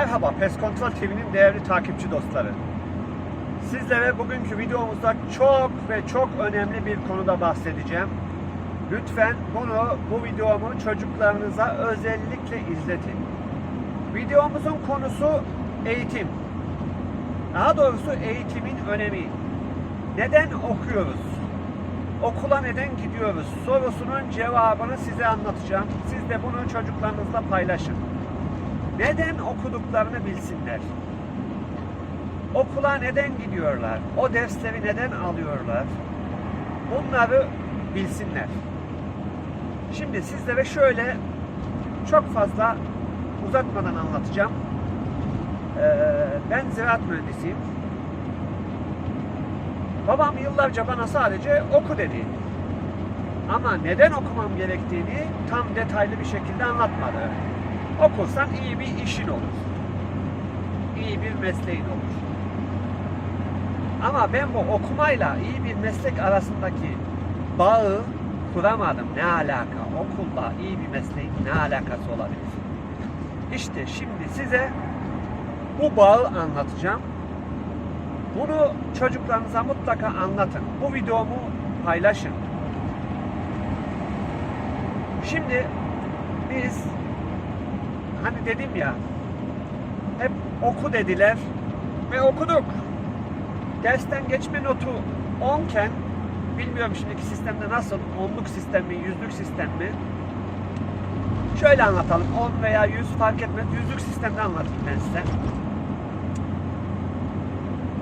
Merhaba PES Kontrol TV'nin değerli takipçi dostları. Sizlere bugünkü videomuzda çok ve çok önemli bir konuda bahsedeceğim. Lütfen bunu, bu videomu çocuklarınıza özellikle izletin. Videomuzun konusu eğitim. Daha doğrusu eğitimin önemi. Neden okuyoruz? Okula neden gidiyoruz? Sorusunun cevabını size anlatacağım. Siz de bunu çocuklarınızla paylaşın. Neden okuduklarını bilsinler. Okula neden gidiyorlar? O dersleri neden alıyorlar? Bunları bilsinler. Şimdi sizlere şöyle çok fazla uzatmadan anlatacağım. Ee, ben ziraat mühendisiyim. Babam yıllarca bana sadece oku dedi. Ama neden okumam gerektiğini tam detaylı bir şekilde anlatmadı. Okursan iyi bir işin olur. İyi bir mesleğin olur. Ama ben bu okumayla iyi bir meslek arasındaki bağı kuramadım. Ne alaka? Okulla iyi bir mesleğin ne alakası olabilir? İşte şimdi size bu bağı anlatacağım. Bunu çocuklarınıza mutlaka anlatın. Bu videomu paylaşın. Şimdi biz hani dedim ya hep oku dediler ve okuduk. Dersten geçme notu 10 iken bilmiyorum şimdiki sistemde nasıl onluk sistem mi yüzlük sistem mi şöyle anlatalım 10 veya 100 fark etmez yüzlük sistemde anlatayım ben size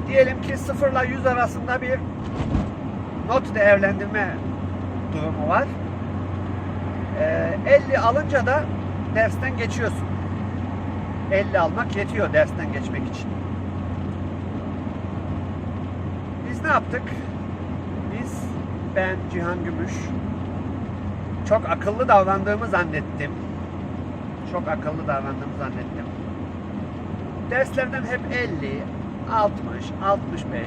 diyelim ki 0 ile 100 arasında bir not değerlendirme durumu var. Ee, 50 alınca da dersten geçiyorsun. 50 almak yetiyor dersten geçmek için. Biz ne yaptık? Biz, ben Cihan Gümüş, çok akıllı davrandığımı zannettim. Çok akıllı davrandığımı zannettim. Derslerden hep 50, 60, 65,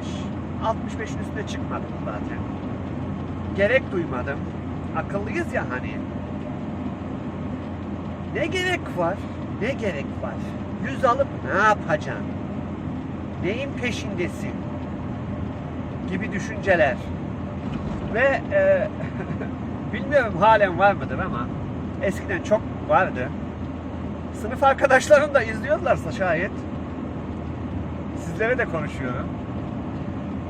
65'in üstüne çıkmadım zaten. Gerek duymadım. Akıllıyız ya hani. Ne gerek var? Ne gerek var? Yüz alıp ne yapacaksın? Neyin peşindesin? Gibi düşünceler. Ve e, bilmiyorum halen var mıdır ama eskiden çok vardı. Sınıf arkadaşlarım da izliyorlarsa şayet sizlere de konuşuyorum.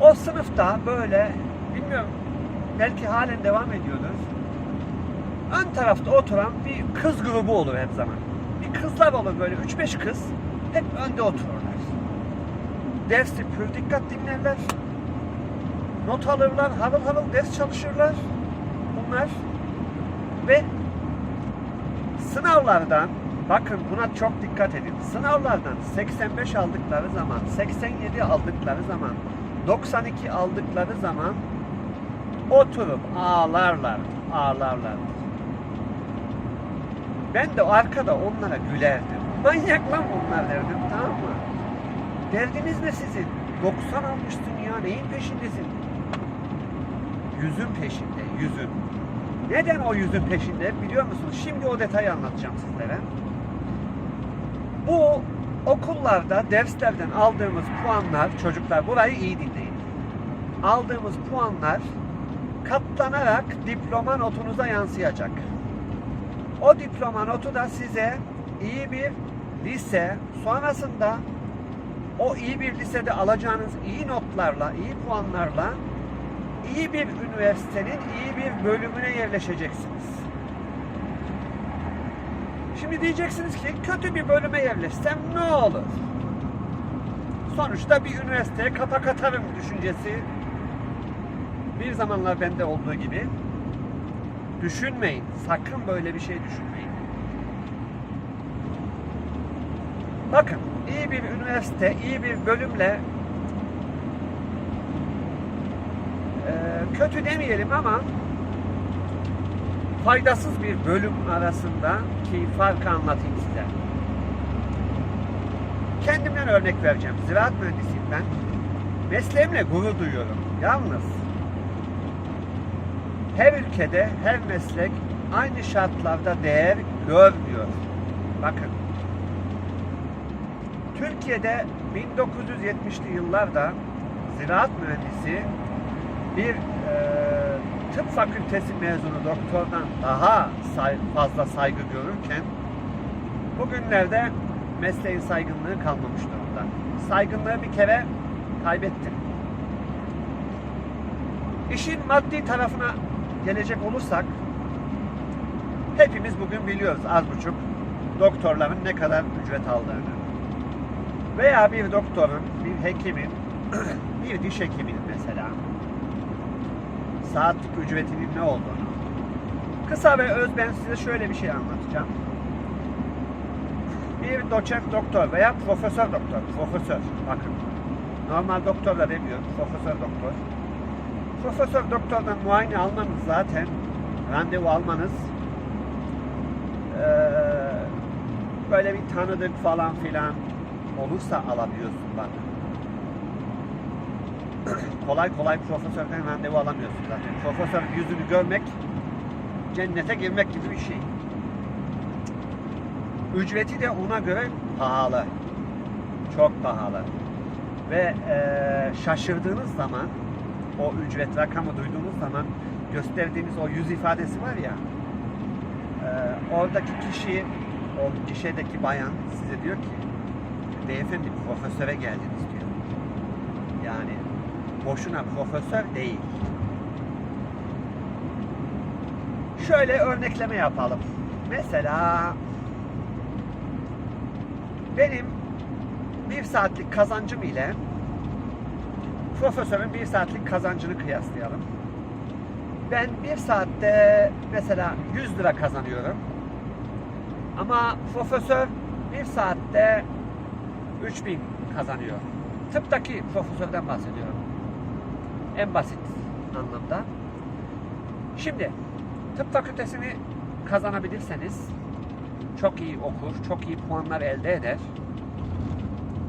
O sınıfta böyle bilmiyorum belki halen devam ediyordur. Ön tarafta oturan bir kız grubu olur hep zaman. Bir kızlar olur böyle 3-5 kız hep önde otururlar. Dersi pür dikkat dinlerler. Not alırlar, harıl harıl ders çalışırlar. Bunlar ve sınavlardan bakın buna çok dikkat edin. Sınavlardan 85 aldıkları zaman, 87 aldıkları zaman, 92 aldıkları zaman oturup ağlarlar, ağlarlar. Ben de arkada onlara gülerdim. Manyak lan bunlar derdim tamam mı? Derdiniz ne sizin? 90 almışsın ya neyin peşindesin? Yüzün peşinde, yüzün. Neden o yüzün peşinde biliyor musunuz? Şimdi o detayı anlatacağım sizlere. Bu okullarda derslerden aldığımız puanlar, çocuklar burayı iyi dinleyin. Aldığımız puanlar katlanarak diploma notunuza yansıyacak. O diploma notu da size iyi bir lise, sonrasında o iyi bir lisede alacağınız iyi notlarla, iyi puanlarla iyi bir üniversitenin iyi bir bölümüne yerleşeceksiniz. Şimdi diyeceksiniz ki kötü bir bölüme yerleşsem ne olur? Sonuçta bir üniversiteye kapak atarım düşüncesi bir zamanlar bende olduğu gibi düşünmeyin. Sakın böyle bir şey düşünmeyin. Bakın iyi bir üniversite, iyi bir bölümle e, kötü demeyelim ama faydasız bir bölüm arasında ki farkı anlatayım size. Kendimden örnek vereceğim. Ziraat mühendisiyim ben. Mesleğimle gurur duyuyorum. Yalnız her ülkede her meslek aynı şartlarda değer görmüyor. Bakın Türkiye'de 1970'li yıllarda ziraat mühendisi bir e, tıp fakültesi mezunu doktordan daha say- fazla saygı görürken bugünlerde mesleğin saygınlığı kalmamış durumda. Saygınlığı bir kere kaybetti. İşin maddi tarafına gelecek olursak hepimiz bugün biliyoruz az buçuk doktorların ne kadar ücret aldığını. Veya bir doktorun, bir hekimin, bir diş hekiminin mesela saatlik ücretinin ne olduğunu. Kısa ve öz ben size şöyle bir şey anlatacağım. Bir doçent doktor veya profesör doktor, profesör bakın. Normal doktor da demiyorum, profesör doktor. Profesör doktordan muayene almanız zaten, randevu almanız eee, böyle bir tanıdık falan filan olursa alabiliyorsun bak. kolay kolay profesörden randevu alamıyorsun zaten. Profesör yüzünü görmek cennete girmek gibi bir şey. Ücreti de ona göre pahalı. Çok pahalı. Ve eee, şaşırdığınız zaman o ücret rakamı duyduğunuz zaman gösterdiğiniz o yüz ifadesi var ya eee, oradaki kişi o gişedeki bayan size diyor ki beyefendi profesöre geldiniz diyor. Yani boşuna profesör değil. Şöyle örnekleme yapalım. Mesela benim bir saatlik kazancım ile profesörün bir saatlik kazancını kıyaslayalım. Ben bir saatte mesela 100 lira kazanıyorum. Ama profesör bir saatte 3000 kazanıyor. Tıptaki profesörden bahsediyorum. En basit anlamda. Şimdi tıp fakültesini kazanabilirseniz çok iyi okur, çok iyi puanlar elde eder.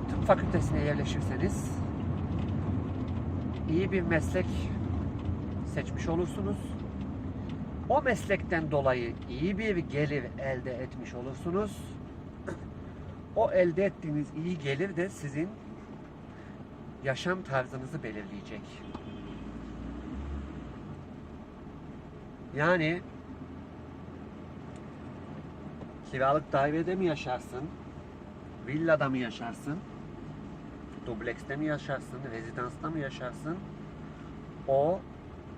Tıp fakültesine yerleşirseniz iyi bir meslek seçmiş olursunuz. O meslekten dolayı iyi bir gelir elde etmiş olursunuz. O elde ettiğiniz iyi gelir de sizin yaşam tarzınızı belirleyecek. Yani kiralık dairede mi yaşarsın? Villada mı yaşarsın? Dublekste mi yaşarsın? Rezidansta mı yaşarsın? O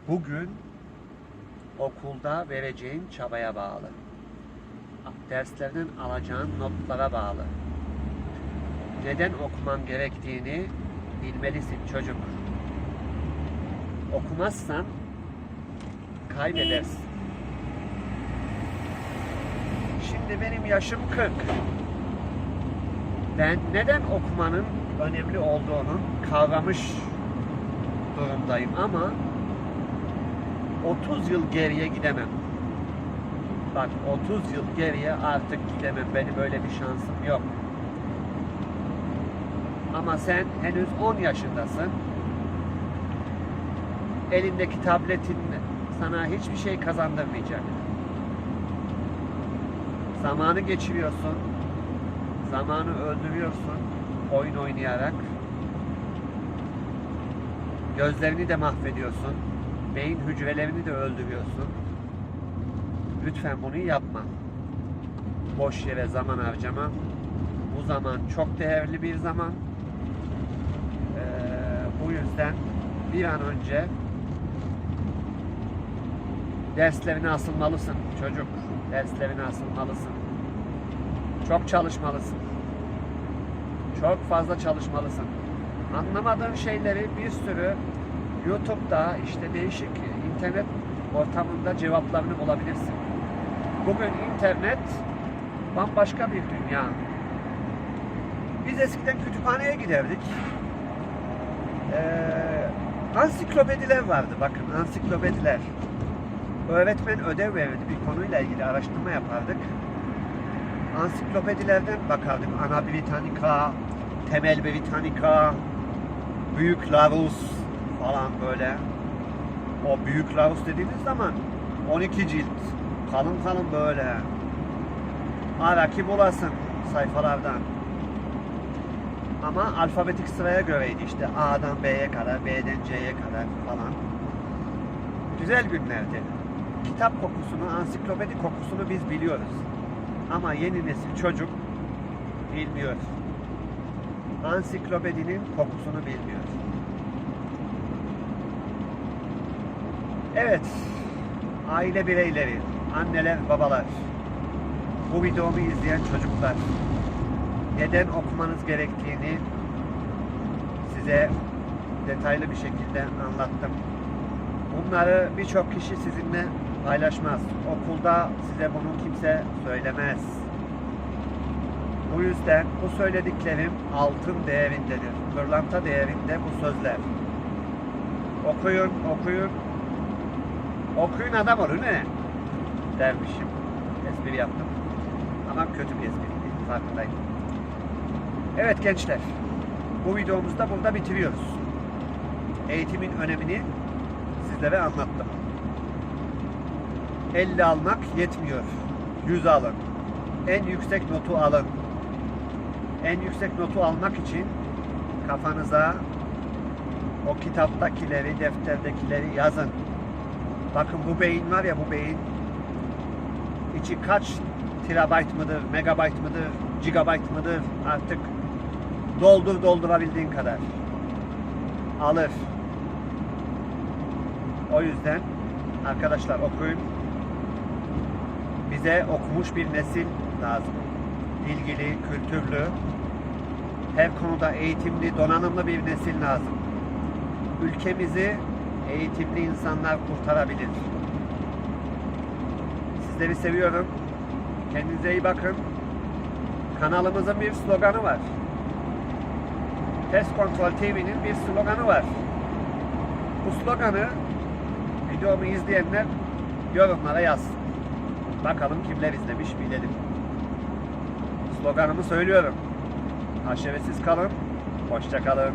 bugün okulda vereceğin çabaya bağlı. Derslerden alacağın notlara bağlı. Neden okuman gerektiğini bilmelisin çocuk. Okumazsan kaybedersin. Şimdi benim yaşım 40. Ben neden okumanın önemli olduğunu kavramış durumdayım ama 30 yıl geriye gidemem. Bak 30 yıl geriye artık gidemem. Benim böyle bir şansım yok. Ama sen henüz 10 yaşındasın. Elindeki tabletin sana hiçbir şey kazandırmayacak. Zamanı geçiriyorsun. Zamanı öldürüyorsun oyun oynayarak. Gözlerini de mahvediyorsun. Beyin hücrelerini de öldürüyorsun. Lütfen bunu yapma. Boş yere zaman harcama. Bu zaman çok değerli bir zaman. Ee, bu yüzden bir an önce derslerine asılmalısın çocuk. Derslerine asılmalısın. Çok çalışmalısın. Çok fazla çalışmalısın. Anlamadığın şeyleri bir sürü YouTube'da işte değişik internet ortamında cevaplarını bulabilirsin. Bugün internet bambaşka bir dünya. Biz eskiden kütüphaneye giderdik. Ee, ansiklopediler vardı. Bakın ansiklopediler. Öğretmen ödev verirdi. Bir konuyla ilgili araştırma yapardık. Ansiklopedilerden bakardık. Ana Britannica, Temel Britannica, Büyük Larousse falan böyle. O Büyük Larousse dediğiniz zaman 12 cilt. Kalın kalın böyle. Ara ki bulasın sayfalardan. Ama alfabetik sıraya göreydi işte A'dan B'ye kadar, B'den C'ye kadar falan. Güzel günlerdi. Kitap kokusunu, ansiklopedi kokusunu biz biliyoruz. Ama yeni nesil çocuk bilmiyor. Ansiklopedinin kokusunu bilmiyor. Evet, aile bireyleri, anneler, babalar, bu videomu izleyen çocuklar, neden okumanız gerektiğini size detaylı bir şekilde anlattım. Bunları birçok kişi sizinle paylaşmaz. Okulda size bunu kimse söylemez. Bu yüzden bu söylediklerim altın değerindedir. Pırlanta değerinde bu sözler. Okuyun, okuyun. Okuyun adam olun ne? Dermişim. Espri yaptım. Ama kötü bir espri. Farkındayım. Evet gençler. Bu videomuzu da burada bitiriyoruz. Eğitimin önemini sizlere anlattım. 50 almak yetmiyor. 100 alın. En yüksek notu alın. En yüksek notu almak için kafanıza o kitaptakileri, defterdekileri yazın. Bakın bu beyin var ya bu beyin içi kaç terabayt mıdır, megabayt mıdır, gigabayt mıdır artık doldur doldurabildiğin kadar alır. O yüzden arkadaşlar okuyun. Bize okumuş bir nesil lazım. Bilgili, kültürlü, her konuda eğitimli, donanımlı bir nesil lazım. Ülkemizi eğitimli insanlar kurtarabilir. Sizleri seviyorum. Kendinize iyi bakın. Kanalımızın bir sloganı var. Test Kontrol TV'nin bir sloganı var. Bu sloganı videomu izleyenler yorumlara yazsın. Bakalım kimler izlemiş bilelim. Sloganımı söylüyorum. Aşevesiz kalın, hoşça kalın.